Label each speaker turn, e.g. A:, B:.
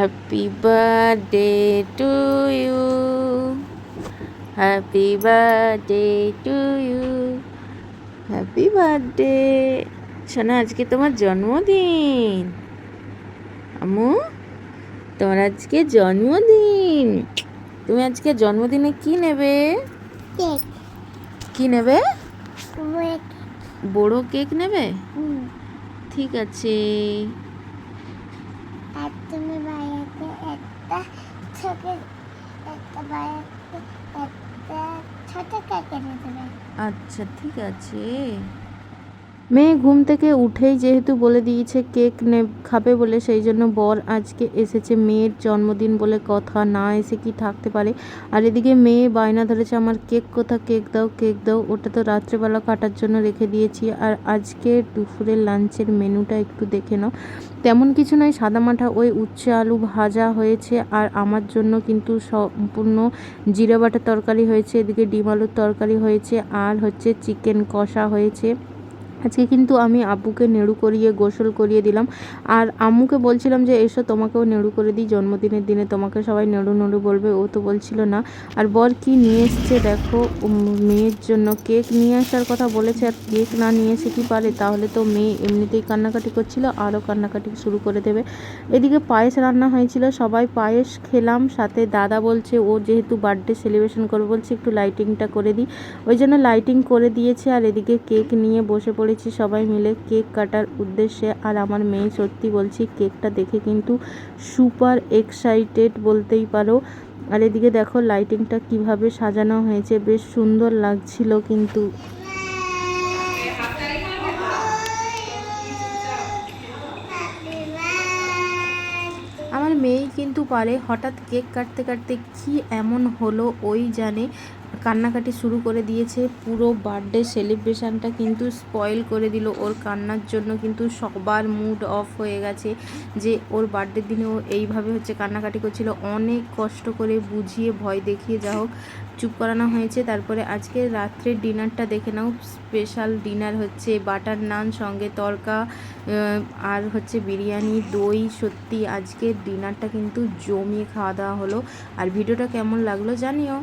A: Happy birthday to you. Happy birthday to you. Happy birthday. শোনা আজকে তোমার জন্মদিন। আম্মু তোমার আজকে জন্মদিন। তুমি আজকে জন্মদিনে কি নেবে? কি নেবে? বড় কেক। নেবে? ঠিক আছে
B: আর তুমি বাইরে একটা বাইরে একটা ছোট কেক এনে দেবে
A: আচ্ছা ঠিক আছে। মেয়ে ঘুম থেকে উঠেই যেহেতু বলে দিয়েছে কেক নে, খাবে বলে, সেই জন্য বর আজকে এসেছে মেয়ের জন্মদিন বলে কথা, না এসে কি থাকতে পারে? আর এদিকে মেয়ে বায়না ধরেছে, আমার কেক কোথা কেক দাও কেক দাও। ওটা তো রাত্রেবেলা কাটার জন্য রেখে দিয়েছি। আর আজকে দুপুরের লাঞ্চের মেনুটা একটু দেখে নাও। তেমন কিছু নয় সাদামাঠা ওই উচ্ছে আলু ভাজা হয়েছে। আর আমার জন্য কিন্তু সম্পূর্ণ জিরে বাটার তরকারি হয়েছে। এদিকে ডিম আলুর তরকারি হয়েছে। আর হচ্ছে চিকেন কষা হয়েছে। আজকে কিন্তু আমি আব্বুকে নেড়ু করিয়ে, গোসল করিয়ে দিলাম। আর আম্মুকে বলছিলাম যে, এসো, তোমাকেও নেড়ু করে দিই। জন্মদিনের দিনে তোমাকে সবাই নেড়ু নেড়ু বলবে। ও তো বলছিল না। আর বর কি নিয়ে এসছে দেখো? মেয়ের জন্য কেক নিয়ে আসার কথা বলেছে। আর কেক না নিয়ে এসে কি পারে? তাহলে তো মেয়ে এমনিতেই কান্নাকাটি করছিল, আরও কান্নাকাটি শুরু করে দেবে। এদিকে পায়েস রান্না হয়েছিল। সবাই পায়েস খেলাম। সাথে দাদা বলছে, ও যেহেতু বার্থডে সেলিব্রেশন করবে, বলছে একটু লাইটিংটা করে দিই। ওই জন্য লাইটিং করে দিয়েছে। আর এদিকে কেক নিয়ে বসে পড়েছি সবাই মিলে কেক কাটার উদ্দেশ্যে। আর আমার মেয়ে সত্যি বলছি, কেকটা দেখে কিন্তু সুপার এক্সাইটেড বলতেই পারো। আর এদিকে দেখো লাইটিংটা কীভাবে সাজানো হয়েছে, বেশ সুন্দর লাগছিল কিন্তু। আমার মেয়েই কিন্তু পারে হঠাৎ কেক কাটতে কাটতে কি এমন হলো ওই জানে। কান্নাকাটি শুরু করে দিয়েছে। পুরো বার্থডে সেলিব্রেশনটা কিন্তু স্পয়েল করে দিল ওর কান্নার জন্য। কিন্তু সবার মুড অফ হয়ে গেছে যে ওর বার্থডের দিনে ও এইভাবে হচ্ছে কান্নাকাটি করছিল। অনেক কষ্ট করে বুঝিয়ে, ভয় দেখিয়ে যা হোক, চুপ করানো হয়েছে। তারপরে আজকে রাত্রের ডিনারটা দেখে নাও। স্পেশাল ডিনার হচ্ছে বাটার নান, সঙ্গে তরকা আর হচ্ছে বিরিয়ানি, দই। সত্যি আজকের ডিনারটা কিন্তু জমিয়ে খাওয়া দাওয়া হলো। আর ভিডিওটা কেমন লাগল জানিও।